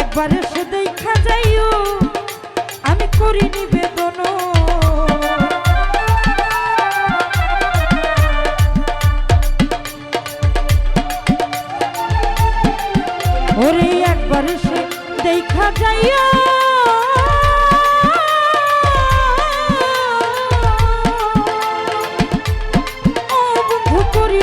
একবার এসে দেখা যাইও আমি করি নিবেদন। ওরে একবার এসে দেখা যাইও। করি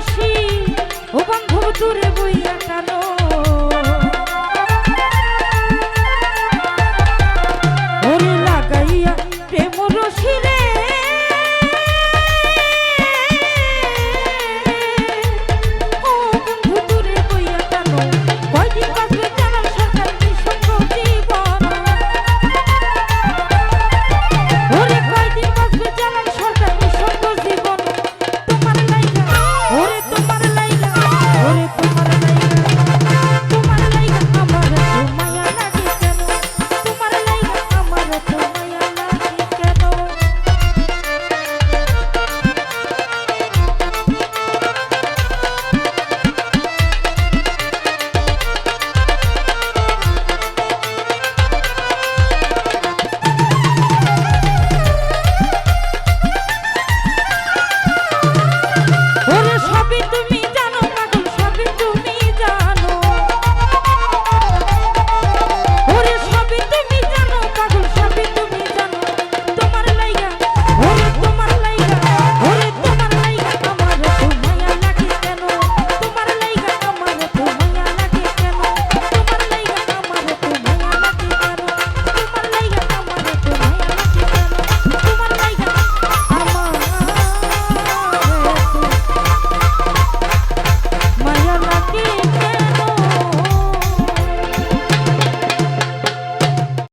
রসি ও বন্ধু দূরে বইয়া টানো।